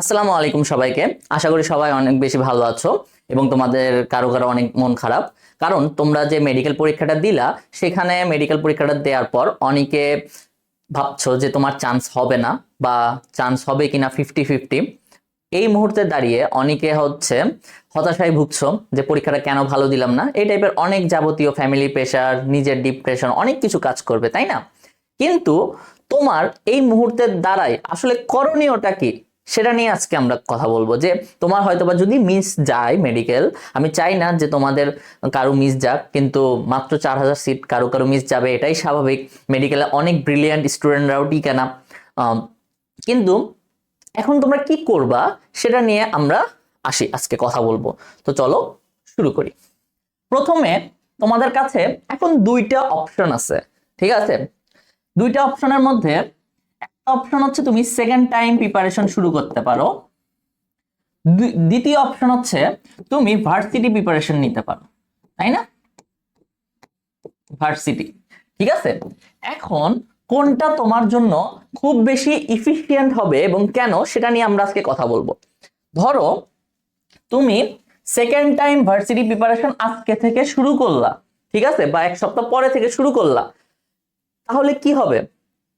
আসসালামু আলাইকুম সবাইকে। আশা করি সবাই অনেক বেশি ভালো আছো এবং তোমাদের কারও কারও অনেক মন খারাপ। কারণ তোমরা যে মেডিকেল পরীক্ষাটা দিলা, সেখানে মেডিকেল পরীক্ষাটা দেওয়ার পর অনেকে ভাবছ যে তোমার চান্স হবে না বা চান্স হবে কিনা ফিফটি ফিফটি এই মুহূর্তে দাঁড়িয়ে অনেকে হচ্ছে হতাশায় ভুগছো যে পরীক্ষাটা কেন ভালো দিলাম না। এই টাইপের অনেক যাবতীয় ফ্যামিলি প্রেশার নিজের ডিপ্রেশন অনেক কিছু কাজ করবে, তাই না? কিন্তু তোমার এই মুহূর্তের দ্বারাই আসলে করণীয়টা কি? সেটা নিয়ে আজকে আমরা কথা বলব যে তোমার হয়তোবা যদি মিস যায় মেডিকেল আমি চাই না যে তোমাদের কারও মিস যাক, কিন্তু মাত্র চার হাজার সিট কারও কারও মিস যাবে, এটাই স্বাভাবিক। মেডিকেলে অনেক ব্রিলিয়ান্ট স্টুডেন্টরাও টিকে না। কিন্তু এখন তোমরা কি করবা সেটা নিয়ে আমরা আসি, আজকে কথা বলব। তো চলো শুরু করি। প্রথমে তোমাদের কাছে এখন দুইটা অপশন আছে, ঠিক আছে? দুইটা অপশনের মধ্যে অপশন হচ্ছে তুমি সেকেন্ড টাইম প্রিপারেশন শুরু করতে পারো। দ্বিতীয় অপশন হচ্ছে তুমি ভার্সিটি প্রিপারেশন নিতে পারো, তাই না? ভার্সিটি ঠিক আছে? এখন কোনটা তোমার জন্য খুব বেশি ইফিশিয়েন্ট হবে এবং কেন সেটা নিয়ে আমরা আজকে কথা বলব। ধরো, তুমি সেকেন্ড টাইম ভার্সিটি প্রিপারেশন আজকে থেকে শুরু করলা, ঠিক আছে? বা এক সপ্তাহ পরে থেকে শুরু করলা, তাহলে কি হবে?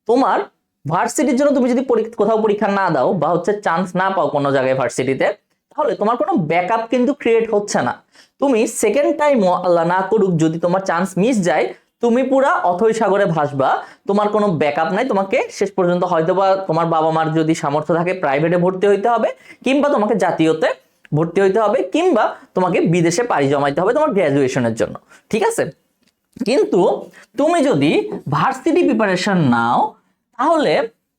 তোমার ভার্সিটির জন্য তুমি যদি কোথাও পরীক্ষা না দাও বা হচ্ছে চান্স না পাও কোনো জায়গায় ভার্সিটিতে তাহলে তোমার কোনো ব্যাকআপ কিন্তু ক্রিয়েট হচ্ছে না। তুমি সেকেন্ড টাইমও আল্লাহ না করুক যদি তোমার চান্স মিস যায়, তুমি পুরা অথৈ সাগরে ভাসবা। তোমার কোনো ব্যাকআপ নাই, তোমাকে শেষ পর্যন্ত হয়তো বা তোমার বাবা মার যদি সামর্থ্য থাকে প্রাইভেটে ভর্তি হইতে হবে, কিংবা তোমাকে জাতীয়তে ভর্তি হইতে হবে, কিংবা তোমাকে বিদেশে পাড়ি জমাইতে হবে তোমার গ্র্যাজুয়েশনের জন্য। ঠিক আছে? কিন্তু তুমি যদি ভার্সিটি প্রিপারেশন নাও তাহলে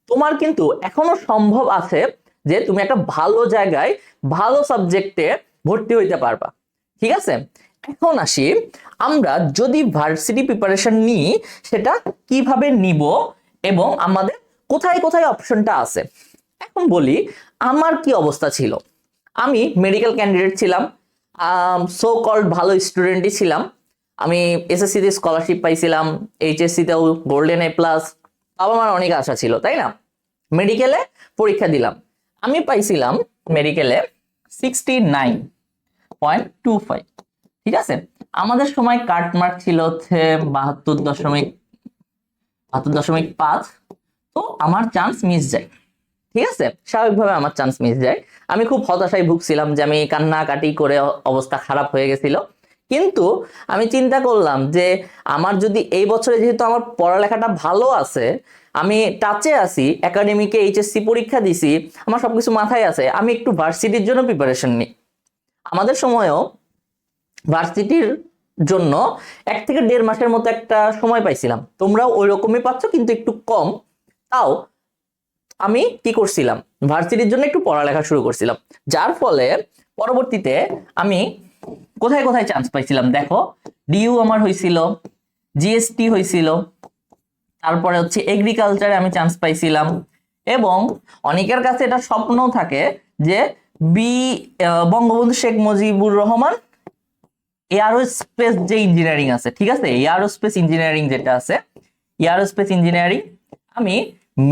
তোমার কিন্তু এখনও সম্ভব আছে যে তুমি একটা ভালো জায়গায় ভালো সাবজেক্টে ভর্তি হইতে পারবা। ঠিক আছে? এখন আসি, আমরা যদি ভার্সিটি প্রিপারেশন নিই, সেটা কীভাবে নিব এবং আমাদের কোথায় কোথায় অপশনটা আছে? এখন বলি, আমার কি অবস্থা ছিল? আমি মেডিকেল ক্যান্ডিডেট ছিলাম সো কল্ড ভালো স্টুডেন্টই ছিলাম। আমি এসএসসিতে স্কলারশিপ পাইছিলাম এইচএসসিতেও গোল্ডেন এ প্লাস বাবা মার অনেক আশা ছিল, তাই না? মেডিকেলে পরীক্ষা দিলাম। আমি পাইছিলাম মেডিকেলে sixty nine point two five ঠিক আছে? আমাদের সময় কাটমার্ক ছিল হচ্ছে বাহাত্তর দশমিক বাহাত্তর দশমিক পাঁচ, তো আমার চান্স মিস যায়, ঠিক আছে? স্বাভাবিকভাবে আমার চান্স মিস যায়। আমি খুব হতাশায় ভুগছিলাম যে আমি কান্নাকাটি করে অবস্থা খারাপ হয়ে গেছিল। কিন্তু আমি চিন্তা করলাম যে আমার যদি এই বছরে যেহেতু আমার পড়ালেখাটা ভালো আছে, আমি টাচে আছি একাডেমিকে এইচএসসি পরীক্ষা দিছি, আমার সবকিছু মাথায় আছে, আমি একটু ভার্সিটির জন্য প্রিপারেশন নিই আমাদের সময়ও ভার্সিটির জন্য এক থেকে দেড় মাসের মতো একটা সময় পাইছিলাম। তোমরাও ওই রকমই পাচ্ছ, কিন্তু একটু কম। তাও আমি কি করছিলাম? ভার্সিটির জন্য একটু পড়ালেখা শুরু করছিলাম। যার ফলে পরবর্তীতে আমি কোথায় কোথায় চান্স পাইছিলাম? দেখো ডিইউ আমার হয়েছিল জিএসটি হয়েছিল তারপরে হচ্ছে এগ্রিকালচারে আমি চান্স পাইছিলাম। এবং অনেকের কাছে এটা স্বপ্নও থাকে যে বি বঙ্গবন্ধু শেখ মুজিবুর রহমান এয়ারোস্পেস যে ইঞ্জিনিয়ারিং আছে, ঠিক আছে? এয়ারোস্পেস ইঞ্জিনিয়ারিং যেটা আছে এয়ারোস্পেস ইঞ্জিনিয়ারিং আমি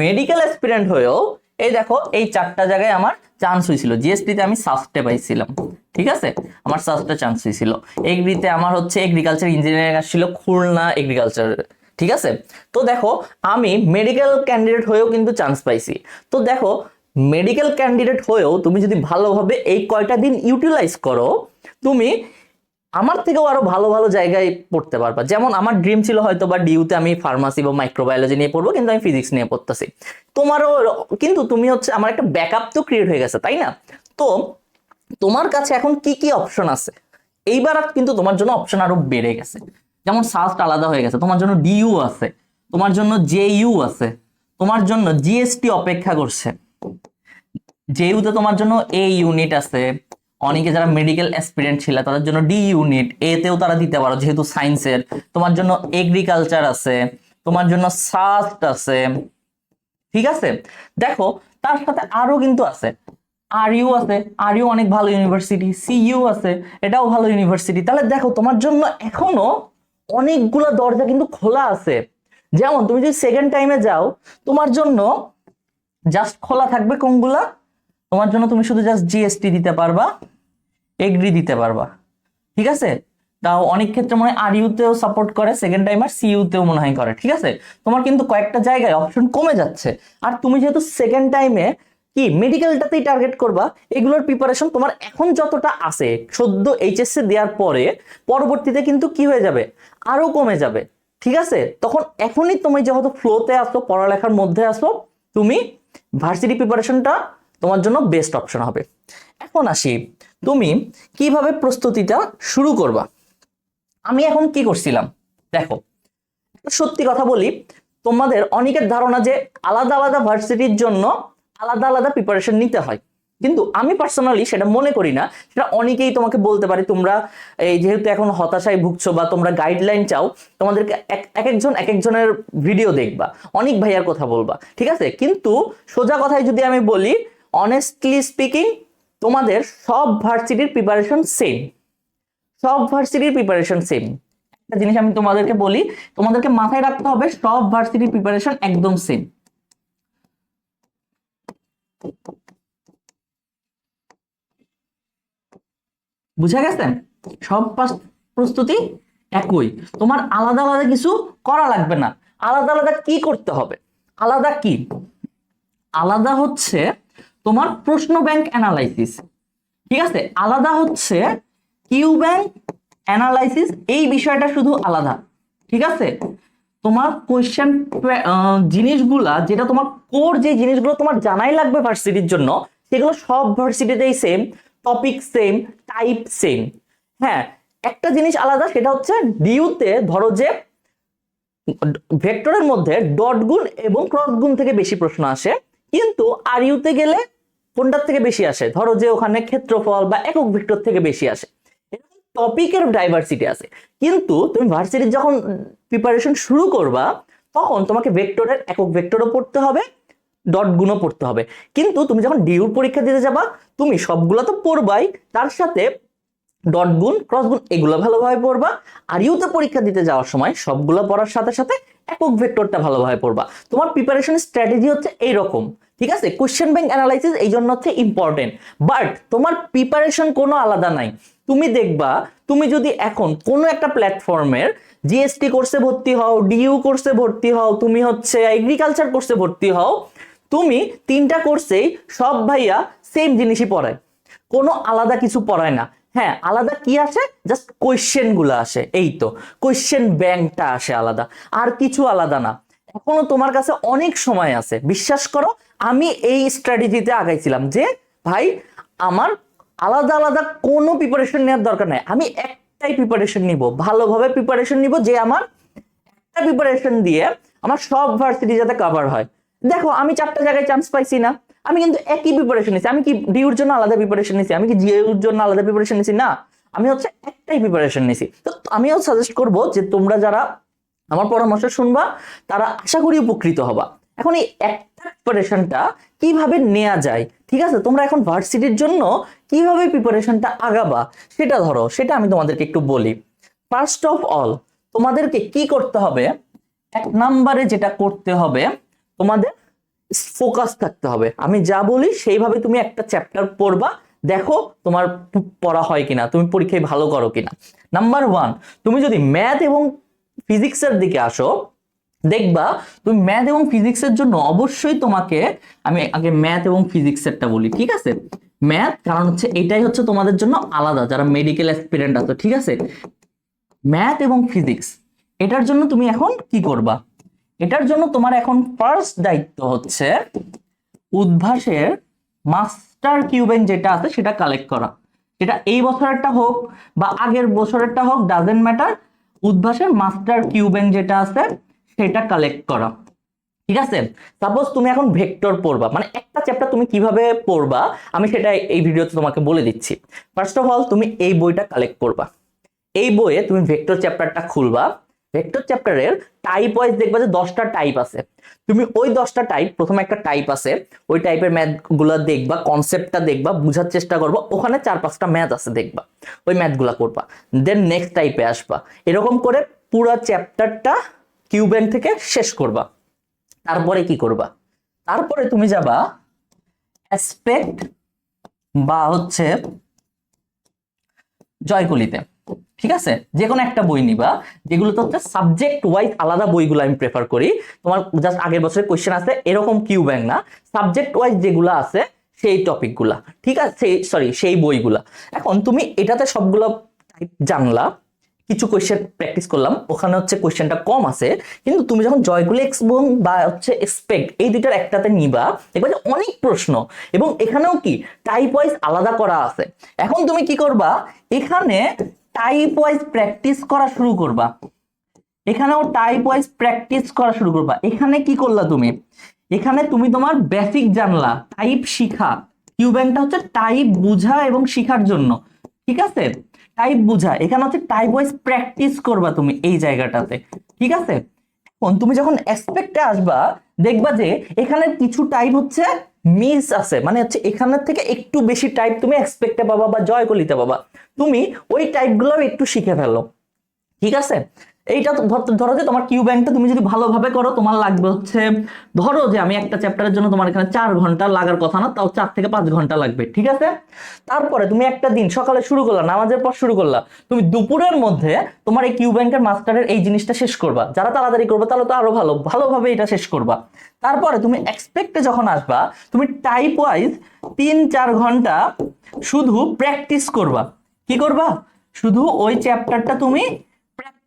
মেডিকেল অ্যাসপিরেন্ট হয়েও এই দেখো, এই চারটা জায়গায় আমার চান্স হয়েছিল। জিএসটিতে আমি সাস্টে পাইছিলাম। ঠিক আছে? আমার সাস্টে চান্স হয়েছিল। এগ্রিতে আমার হচ্ছে এগ্রিকালচার ইঞ্জিনিয়ারিং আসছিল খুলনা এগ্রিকালচার ঠিক আছে? তো দেখো, আমি মেডিকেল ক্যান্ডিডেট হয়েও কিন্তু চান্স পাইছি। তো দেখো মেডিকেল ক্যান্ডিডেট হয়েও তুমি যদি ভালোভাবে এই কয়টা দিন ইউটিলাইজ করো, তুমি আমার থেকেও আরও ভালো ভালো জায়গায় পড়তে পারবা। যেমন আমার ড্রিম ছিল হয়তো বা ডিউতে আমি ফার্মাসি বা মাইক্রোবায়োলজি নিয়ে পড়ব, কিন্তু আমি ফিজিক্স নিয়ে পড়তেছি। তোমারও কিন্তু তুমি হচ্ছে আমার একটা ব্যাকআপ তো ক্রিয়েট হয়ে গেছে, তাই না? তো তোমার কাছে এখন কি কি অপশন আছে? এইবার কিন্তু তোমার জন্য অপশন আরও বেড়ে গেছে। যেমন সাস্ট আলাদা হয়ে গেছে, তোমার জন্য ডিইউ আছে, তোমার জন্য জেইউ আছে, তোমার জন্য জিএসটি অপেক্ষা করছে জেইউতে তোমার জন্য এ ইউনিট আছে অনেকে যারা মেডিকেল অ্যাসপিরেন্ট ছিল, তাদের জন্য ডি ইউনিট এতেও তারা দিতে পারো যেহেতু সায়েন্সের তোমার জন্য এগ্রিকালচার আছে, তোমার জন্য সাস্ট আছে, ঠিক আছে? দেখো, তার সাথে আরও কিন্তু আছে। আর ইউ আছে আর ইউ অনেক ভালো ইউনিভার্সিটি সিইউ আছে, এটাও ভালো ইউনিভার্সিটি তাহলে দেখো, তোমার জন্য এখনও অনেকগুলো দরজা কিন্তু খোলা আছে। যেমন, তুমি যদি সেকেন্ড টাইমে যাও, তোমার জন্য জাস্ট খোলা থাকবে কোনগুলা? তোমার জন্য তুমি শুধু জাস্ট জিএসটি দিতে পারবা এগ্রি দিতে পারবা। ঠিক আছে? তাও অনেক ক্ষেত্রে মনে হয় আর ইউতেও সাপোর্ট করে সেকেন্ড টাইম আর সিইউতেও মনে হয় করে। ঠিক আছে? তোমার কিন্তু কয়েকটা জায়গায় অপশন কমে যাচ্ছে। আর তুমি যেহেতু সেকেন্ড টাইমে কি মেডিকেলটাতেই টার্গেট করবা, এগুলোর প্রিপারেশন তোমার এখন যতটা আছে সদ্য এইচএসসি দেওয়ার পরে পরবর্তীতে কিন্তু কি হয়ে যাবে? আরও কমে যাবে। ঠিক আছে? তখন এখনই তুমি যেহেতু ফ্লোতে আসো, পড়ালেখার মধ্যে আসো, তুমি ভার্সিটি প্রিপারেশনটা তোমার জন্য বেস্ট অপশন হবে। এখন আসি, তুমি কীভাবে প্রস্তুতিটা শুরু করবা? আমি এখন কি করছিলাম? দেখো সত্যি কথা বলি, তোমাদের অনেকের ধারণা যে আলাদা আলাদা ভার্সিটির জন্য আলাদা আলাদা প্রিপারেশন নিতে হয়। কিন্তু আমি পার্সোনালি সেটা মনে করি না, সেটা অনেকেই তোমাকে বলতে পারে, তোমরা এই যেহেতু এখন হতাশায় ভুগছো বা তোমরা গাইডলাইন চাও, তোমাদেরকে এক এক একজন, এক একজনের ভিডিও দেখবা, অনেক ভাইয়ার কথা বলবা, ঠিক আছে? কিন্তু সোজা কথায় যদি আমি বলি অনেস্টলি স্পিকিং তোমাদের সব ভার্সিটির প্রিপারেশন সেম সব ভার্সিটির প্রিপারেশন সেম একটা জিনিস আমি তোমাদেরকে বলি, তোমাদেরকে মাথায় রাখতে হবে, সব ভার্সিটির প্রিপারেশন একদম সেম বুঝা গেছে? সব প্রস্তুতি একই। তোমার আলাদা আলাদা কিছু করা লাগবে না। আলাদা আলাদা কি করতে হবে? আলাদা কি? আলাদা হচ্ছে তোমার প্রশ্ন ব্যাংক অ্যানালাইসিস ঠিক আছে? আলাদা হচ্ছে কিউ ব্যাংক অ্যানালাইসিস এই বিষয়টা শুধু আলাদা। ঠিক আছে? তোমার কোয়েশ্চেন জিনিসগুলা, যেটা তোমার কোর যে জিনিসগুলো তোমার জানাই লাগবে ভার্সিটির জন্য, সেগুলো সব ভার্সিটিতেই same topic same type same হ্যাঁ একটা জিনিস আলাদা, সেটা হচ্ছে ডিউতে ধরো যে ভেক্টরের মধ্যে ডট গুণ এবং ক্রস গুণ থেকে বেশি প্রশ্ন আসে। কিন্তু আর ইউতে গেলে কোনটার থেকে বেশি আসে? ধরো যে ওখানে ক্ষেত্রফল বা একক ভেক্টর থেকে বেশি আসে। টপিকের ডাইভার্সিটি আছে। কিন্তু তুমি ভার্সিটির যখন প্রিপারেশন শুরু করবা, তখন তোমাকে ভেক্টরের একক ভেক্টরও পড়তে হবে ডট গুণও পড়তে হবে। কিন্তু তুমি যখন ডিউর পরীক্ষা দিতে যাবা, তুমি সবগুলো তো পড়বাই, তার সাথে ডট গুণ ক্রস গুণ এগুলো ভালোভাবে পড়বা। আর ইউতে পরীক্ষা দিতে যাওয়ার সময় সবগুলো পড়ার সাথে সাথে একক ভেক্টরটা ভালোভাবে পড়বা। তোমার প্রিপারেশন স্ট্র্যাটেজি হচ্ছে এইরকম, ঠিক আছে? কোশ্চেন ব্যাংক অ্যানালাইসিস এই জন্য হচ্ছে ইম্পর্টেন্ট বাট তোমার প্রিপারেশন কোনো আলাদা নাই। তুমি দেখবা, তুমি যদি এখন কোনো একটা প্ল্যাটফর্মের জিএসটি কোর্সে ভর্তি হও ডিইউ কোর্সে ভর্তি হও, তুমি হচ্ছে এগ্রিকালচার কোর্সে ভর্তি হও, তুমি তিনটা কোর্সেই সব ভাইয়া সেম জিনিসই পড়ায়। কোনো আলাদা কিছু পড়ায় না। হ্যাঁ আলাদা কি আসে? জাস্ট কোয়েশ্চেনগুলো আসে, এই তো। কোয়েশ্চেন ব্যাংকটা আসে আলাদা। আর কিছু আলাদা না। এখনও তোমার কাছে অনেক সময় আছে। বিশ্বাস করো, আমি এই স্ট্র্যাটেজিতে আগাইছিলাম যে, ভাই, আমার আলাদা আলাদা কোনো প্রিপারেশন নেওয়ার দরকার নাই। আমি একটাই প্রিপারেশন নিব। ভালোভাবে প্রিপারেশন নিব যে আমার একটা প্রিপারেশন দিয়ে আমার সব ভার্সিটি যাতে কভার হয়। দেখো, আমি চারটা জায়গায় চান্স পাইছি না। আমি কিন্তু একই প্রিপারেশন নিছি। আমি কি ডিউর জন্য আলাদা প্রিপারেশন নিছি? আমি কি জিএউর জন্য আলাদা প্রিপারেশন নিছি? না। আমি হচ্ছে একটাই প্রিপারেশন নিছি। তো আমিও সাজেস্ট করব যে তোমরা যারা আমার পরামর্শ শুনবা, তারা আশা করি উপকৃত হবা। এখন এই একটা প্রিপারেশনটা কীভাবে নেওয়া যায়? ঠিক আছে? তোমরা এখন ভার্সিটির জন্য কীভাবে প্রিপারেশনটা আগাবা? সেটা ধরো, সেটা আমি তোমাদেরকে একটু বলি। ফার্স্ট অফ অল তোমাদেরকে কি করতে হবে? এক নাম্বারে যেটা করতে হবে, তোমাদের ফোকাস থাকতে হবে। আমি যা বলি সেইভাবে তুমি একটা চ্যাপ্টার পড়বা, দেখো তোমার পড়া হয় কিনা, তুমি পরীক্ষায় ভালো করো কিনা। নাম্বার ওয়ান তুমি যদি ম্যাথ এবং ফিজিক্সের দিকে আসো, দেখবা তুমি ম্যাথ এবং ফিজিক্সের জন্য অবশ্যই তোমাকে, আমি আগে ম্যাথ এবং ফিজিক্সেরটা বলি, ঠিক আছে? ম্যাথ কারণ হচ্ছে এটাই হচ্ছে তোমাদের জন্য আলাদা, যারা মেডিকেল অ্যাসপিরেন্ট আছে, ঠিক আছে? ম্যাথ এবং ফিজিক্স এটার জন্য তুমি এখন কি করবা? এটার জন্য তোমার এখন ফার্স্ট দায়িত্ব হচ্ছে উদ্ভাসের মাস্টার কিউবেন যেটা আছে সেটা কালেক্ট করা। সেটা এই বছরেরটা হোক বা আগের বছরেরটা হোক ডাজেন্ট ম্যাটার উদ্ভাসের মাস্টার কিউবেন যেটা আছে সেটা কালেক্ট করা। ঠিক আছে? সাপোজ তুমি এখন ভেক্টর পড়বা মানে একটা চ্যাপ্টার তুমি কীভাবে পড়বা, আমি সেটা এই ভিডিওতে তোমাকে বলে দিচ্ছি। ফার্স্ট অফ অল তুমি এই বইটা কালেক্ট করবা। এই বইয়ে তুমি ভেক্টর চ্যাপ্টারটা খুলবা। ভেক্টর চ্যাপ্টারের টাইপ ওয়াইজ দেখবা যে দশটা টাইপ আছে। তুমি ওই দশটা টাইপ প্রথমে একটা টাইপ আছে, ওই টাইপের ম্যাথগুলা দেখবা কনসেপ্টটা দেখবা, বোঝার চেষ্টা করবা, ওখানে চার পাঁচটা ম্যাথ আছে দেখবা, ওই ম্যাথগুলা করবা। দেন নেক্সট টাইপে আসবা। এরকম করে পুরো চ্যাপ্টারটা কিউবেন থেকে শেষ করবা। তারপরে কি করবা? তারপরে তুমি যাবা অ্যাসপেক্ট বা হচ্ছে জয়কলিতে ঠিক আছে? যে কোনো একটা বই নিবা যেগুলোতে হচ্ছে সাবজেক্ট ওয়াইজ আলাদা বইগুলো আমি প্রেফার করি। তোমার জাস্ট আগের বছরের কোয়েশ্চেন আছে এরকম কিউ ব্যাংক না। সাবজেক্ট ওয়াইজ যেগুলো আছে, সেই টপিকগুলা ঠিক আছে? সরি সেই বইগুলা। এখন তুমি এটাতে সবগুলো টাইপ জানলা, কিছু কোয়েশ্চেন প্র্যাকটিস করলাম। ওখানে হচ্ছে কোয়েশ্চেনটা কম আছে। কিন্তু তুমি যখন জয়গুলেক্স এবং বা হচ্ছে এক্সপেক্ট এই দুইটার একটাতে নিবা, দেখবা যে অনেক প্রশ্ন। এবং এখানেও কি? টাইপ ওয়াইজ আলাদা করা আছে। এখন তুমি কি করবা? এখানে টাইপ ওয়াইজ প্র্যাকটিস করা শুরু করবা। এখানেও টাইপ ওয়াইজ প্র্যাকটিস করা শুরু করবা। এখানে কি করলা তুমি? এখানে তুমি তোমার বেসিক জানলা টাইপ শিখা। কিউব্যাংকটা হচ্ছে টাইপ বুঝা এবং শিখার জন্য। ঠিক আছে? টাইপ বুঝা। এখানে হচ্ছে টাইপ ওয়াইজ প্র্যাকটিস করবা তুমি এই জায়গাটাতে। ঠিক আছে? এখন তুমি যখন এক্সপেক্টে আসবা, দেখবা যে এখানে কিছু টাইপ হচ্ছে মিস আছে। মানে হচ্ছে এখানের থেকে একটু বেশি টাইপ তুমি এক্সপেক্টে পাবা বা জয় কলিতে পাবা। তুমি ওই টাইপগুলো একটু শিখে ফেলো। ঠিক আছে? এইটা ধরো যে তোমার কিউ ব্যাংকটা তুমি যদি ভালোভাবে করো, তোমার লাগবে হচ্ছে, ধরো যে আমি একটা চ্যাপ্টারের জন্য তোমার এখানে চার ঘণ্টা লাগার কথা না, তাও চার থেকে পাঁচ ঘণ্টা লাগবে, ঠিক আছে? তারপরে তুমি একটা দিন সকালে শুরু করলা, নামাজের পর শুরু করলা, তুমি দুপুরের মধ্যে তোমার এই কিউ ব্যাংকের মাস্টারের এই জিনিসটা শেষ করবা। যারা তাড়াতাড়ি করবে তাহলে তো আরও ভালো, ভালোভাবে এটা শেষ করবা। তারপরে তুমি এক্সপেক্টে যখন আসবা, তুমি টাইপ ওয়াইজ তিন চার ঘণ্টা শুধু প্র্যাকটিস করবা। কি করবা? শুধু ওই চ্যাপ্টারটা তুমি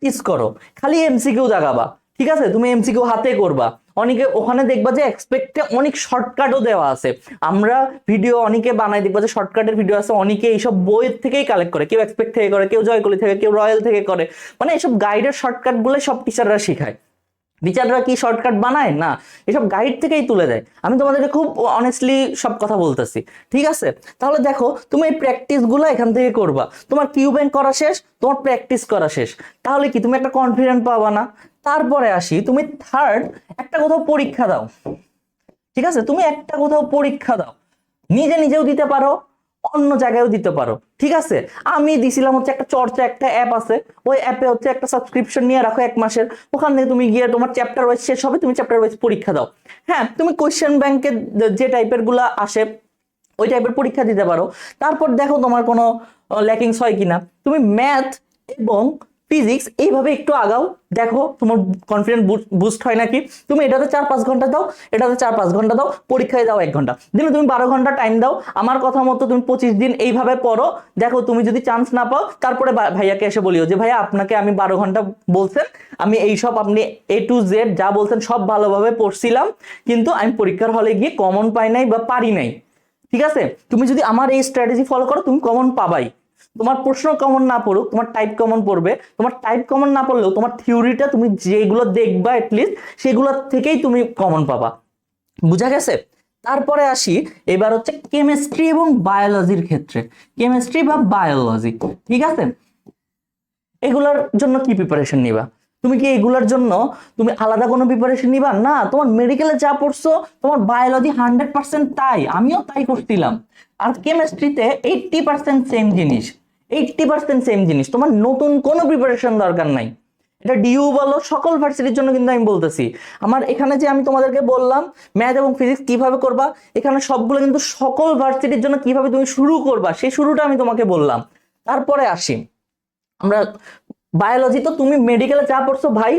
প্র্যাকটিস করো। খালি এমসিকিউ দাগাবা ঠিক আছে? তুমি এমসিকিউ হাতে করবা। অনেকে ওখানে দেখবা যে এক্সপেক্টে অনেক শর্টকাটও দেওয়া আছে। আমরা ভিডিও অনেকে বানাই দেখবা যে শর্টকাটের ভিডিও আছে, অনেকে এইসব বইয়ের থেকেই কালেক্ট করে। কেউ এক্সপেক্ট থেকে করে, কেউ জয়কলি থেকে, কেউ রয়্যাল থেকে করে। মানে এইসব গাইডের শর্টকাটগুলো সব টিচাররা শেখায়। টিচাররা কি শর্টকাট বানায়? না, এসব গাইড থেকেই তুলে দেয়। আমি তোমাদেরকে খুব অনেস্টলি সব কথা বলতেছি। ঠিক আছে? তাহলে দেখো, তুমি এই প্র্যাকটিসগুলো এখান থেকে করবা। তোমার কিউ ব্যাংক করা শেষ, তোমার প্র্যাকটিস করা শেষ। তাহলে কি, তুমি একটা কনফিডেন্ট পাবা না? তারপরে আসি, তুমি থার্ড একটা কোথাও পরীক্ষা দাও। ঠিক আছে? তুমি একটা কোথাও পরীক্ষা দাও। নিজে নিজেও দিতে পারো। অন্য জায়গায়ও দিতে পারো, ঠিক আছে? আমি দিছিলাম হচ্ছে একটা চর্চা, একটা অ্যাপ আছে। ওই অ্যাপে হচ্ছে একটা সাবস্ক্রিপশন নিয়ে রাখো এক মাসের। ওখান থেকে তুমি গিয়ে তোমার চ্যাপ্টার ওয়াইজ শেষ হবে, তুমি চ্যাপ্টার ওয়াইজ পরীক্ষা দাও। হ্যাঁ তুমি কোয়েশ্চেন ব্যাংকে যে টাইপেরগুলা আসে, ওই টাইপের পরীক্ষা দিতে পারো। তারপর দেখো তোমার কোনো ল্যাকিংস হয় কিনা। তুমি ম্যাথ এবং ফিজিক্স এইভাবে একটু আগাও। দেখো, তোমার কনফিডেন্স বুস্ট হয় নাকি? তুমি এটাতে চার পাঁচ ঘণ্টা দাও, এটাতে চার পাঁচ ঘণ্টা দাও, পরীক্ষায় দাও এক ঘণ্টা। দিনে তুমি বারো ঘণ্টা টাইম দাও, আমার কথা মতো তুমি পঁচিশ দিন এইভাবে পড়ো। দেখো, তুমি যদি চান্স না পাও, তারপরে ভাইয়াকে এসে বলিও যে, ভাইয়া, আপনাকে আমি বারো ঘণ্টা বলছেন, আমি এই সব আপনি এ টু জেড যা বলছেন সব ভালোভাবে পড়ছিলাম, কিন্তু আমি পরীক্ষার হলে গিয়ে কমন পাই নাই বা পারি নাই। ঠিক আছে? তুমি যদি আমার এই স্ট্র্যাটেজি ফলো করো, তুমি কমন পাবাই। তোমার প্রশ্ন কমন না পড়ুক, তোমার টাইপ কমন পড়বে, তোমার টাইপ কমন না পড়লেও তোমার থিওরিটা তুমি যেগুলো দেখবা এটলিস্ট সেগুলো থেকেই তুমি কমন পাবা। বুঝা গেছে? তারপরে আসি, এবার হচ্ছে কেমিস্ট্রি এবং বায়োলজির ক্ষেত্রে। কেমিস্ট্রি বা বায়োলজি ঠিক আছে? এগুলোর জন্য কি প্রিপারেশন নিবা? তুমি কি এগুলোর জন্য তুমি আলাদা কোনো প্রিপারেশন নিবা? না, তোমার মেডিকেলে যা পড়ছো, তোমার বায়োলজি হান্ড্রেড পার্সেন্ট তাই, আমিও তাই করছিলাম। আর কেমিস্ট্রিতে এইটটি পার্সেন্ট সেম জিনিস। এইটটি পার্সেন্ট সেম জিনিস। তোমার নতুন কোনো প্রিপারেশন দরকার নাই। এটা ডিউ বলো, সকল ভার্সিটির জন্য কিন্তু আমি বলতেছি। আমার এখানে যে আমি তোমাদেরকে বললাম ম্যাথ এবং ফিজিক্স কীভাবে করবা, এখানে সবগুলো কিন্তু সকল ভার্সিটির জন্য কীভাবে তুমি শুরু করবা, সেই শুরুটা আমি তোমাকে বললাম। তারপরে আসি। আমরা বায়োলজি তো তুমি মেডিকেলে যা পড়ছো ভাই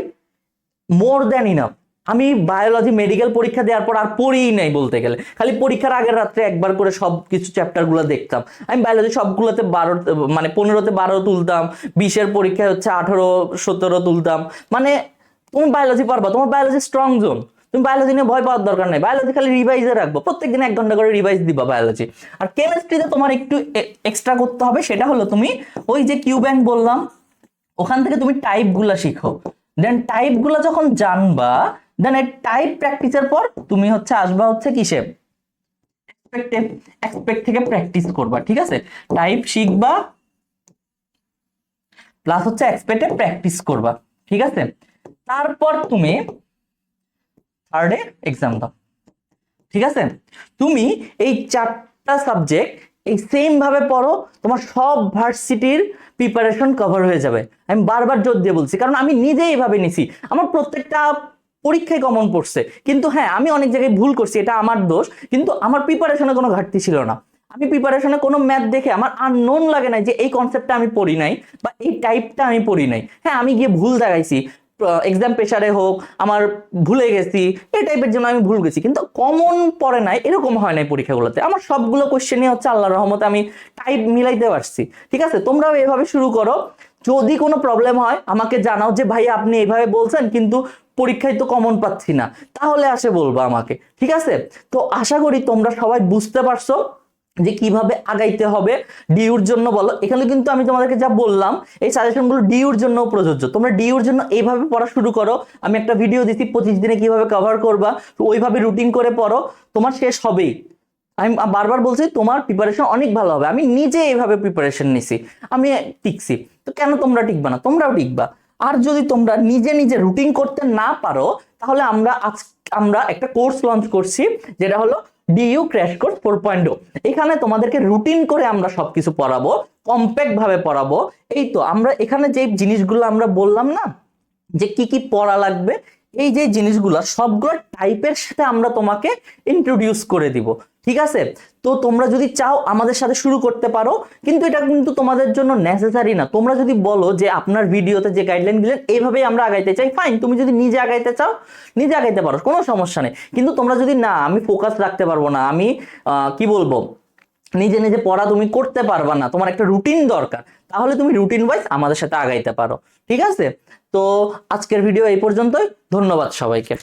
মোর দ্যান ইনাফ আমি বায়োলজি মেডিকেল পরীক্ষা দেওয়ার পর আর পড়িই নাই বলতে গেলে। খালি পরীক্ষার আগের রাত্রে একবার করে সব কিছু চ্যাপ্টারগুলো দেখতাম। আমি বায়োলজি সবগুলোতে বারো মানে পনেরোতে বারো তুলতাম, বিশের পরীক্ষায় হচ্ছে আঠারো, সতেরো তুলতাম। মানে তুমি বায়োলজি পারবা, তোমার বায়োলজি স্ট্রং জোন তুমি বায়োলজি নিয়ে ভয় পাওয়ার দরকার নেই। বায়োলজি খালি রিভাইজে রাখব। প্রত্যেকদিন এক ঘণ্টা করে রিভাইজ দিবা বায়োলজি আর কেমিস্ট্রিতে তোমার একটু এক্সট্রা করতে হবে, সেটা হলো তুমি ওই যে কিউ ব্যাংক বললাম, ওখান থেকে তুমি টাইপগুলা শিখো। দেন টাইপগুলা যখন জানবা দেন এই টাইপ প্র্যাকটিসের পর তুমি হচ্ছে আসবা হচ্ছে কিসে? এক্সপেক্টে এক্সপেক্ট থেকে প্র্যাকটিস করবা, ঠিক আছে? টাইপ শিখবা প্লাস হচ্ছে এক্সপেক্টে প্র্যাকটিস করবা, ঠিক আছে? তারপর তুমি থার্ডে এক্সাম দাও, ঠিক আছে? তুমি এই চারটা সাবজেক্ট এই সেম ভাবে পড়ো, তোমার সব ভার্সিটির প্রিপারেশন কভার হয়ে যাবে। আমি বারবার জোর দিয়ে বলছি, কারণ আমি নিজে এইভাবে নিছি। আমার প্রত্যেকটা পরীক্ষায় কমন পড়ছে কিন্তু হ্যাঁ আমি অনেক জায়গায় ভুল করছি, এটা আমার দোষ, কিন্তু আমার প্রিপারেশনে কোনো ঘাটতি ছিল না। আমি প্রিপারেশনে কোনো ম্যাথ দেখে আমার আননোন লাগে নাই যে এই কনসেপ্টটা আমি পড়ি নাই বা এই টাইপটা আমি পড়ি নাই। হ্যাঁ আমি গিয়ে ভুল দেখাইছি এক্সাম প্রেশারে হোক, আমার ভুলে গেছি, এই টাইপের জন্য আমি ভুল গেছি। কিন্তু কমন পড়ে নাই, এরকম হয় নাই পরীক্ষাগুলোতে। আমার সবগুলো কোয়েশ্চেনই হচ্ছে আল্লাহ রহমতে আমি টাইপ মিলাইতে পারছি। ঠিক আছে? তোমরাও এভাবে শুরু করো। যদি কোনো প্রবলেম হয়, আমাকে জানাও যে, ভাই, আপনি এইভাবে বলছেন, কিন্তু পরীক্ষায় তো কমন পাচ্ছি না। তাহলে আসে বলব আমাকে, ঠিক আছে? তো আশা করি তোমরা সবাই বুঝতে পারছ যে কীভাবে আগাইতে হবে ডিউর জন্য বলো। এখানে কিন্তু আমি তোমাদেরকে যা বললাম, এই সাজেশনগুলো ডিউর জন্য প্রযোজ্য। তোমরা ডিউর জন্য এইভাবে পড়া শুরু করো। আমি একটা ভিডিও দিচ্ছি পঁচিশ দিনে কীভাবে কভার করবা, তো ওইভাবে রুটিন করে পড়ো, তোমার শেষ হবেই। আমি বারবার বলছি, তোমার প্রিপারেশন অনেক ভালো হবে। আমি নিজে এইভাবে প্রিপারেশন নিছি, আমি টিকছি। তো কেন তোমরা টিকবা না? তোমরাও টিকবা। আর যদি তোমরা নিজে নিজে রুটিন করতে না পারো, তাহলে আমরা আজ, আমরা একটা কোর্স লঞ্চ করছি, যেটা হলো DU crash course four point এখানে তোমাদেরকে রুটিন করে আমরা সবকিছু পড়াবো কম্প্যাক্ট ভাবে পড়াবো। এই তো, আমরা এখানে যে জিনিসগুলো আমরা বললাম না, যে কি কি পড়া লাগবে এই যে জিনিসগুলো, সবগুলো টাইপের সাথে আমরা তোমাকে ইন্ট্রোডিউস করে দিব, ঠিক আছে? তো তোমরা যদি চাও আমাদের সাথে শুরু করতে পারো, কিন্তু এটা কিন্তু তোমাদের জন্য নেসেসারি না। তোমরা যদি বলো যে আপনার ভিডিওতে যে গাইডলাইন দিলেন, এইভাবেই আমরা আগাইতে চাই ফাইন তুমি যদি নিজে আগাইতে চাও, নিজে আগাইতে পারো, কোনো সমস্যা নেই। কিন্তু তোমরা যদি না, আমি ফোকাস রাখতে পারব না, আমি কি বলব? নিজে নিজে পড়া তুমি করতে পারবা না, তোমার একটা রুটিন দরকার। তাহলে তুমি রুটিন ওয়াইজ আমাদের সাথে আগাইতে পারো। ঠিক আছে? তো আজকের ভিডিও এই পর্যন্তই। ধন্যবাদ সবাইকে।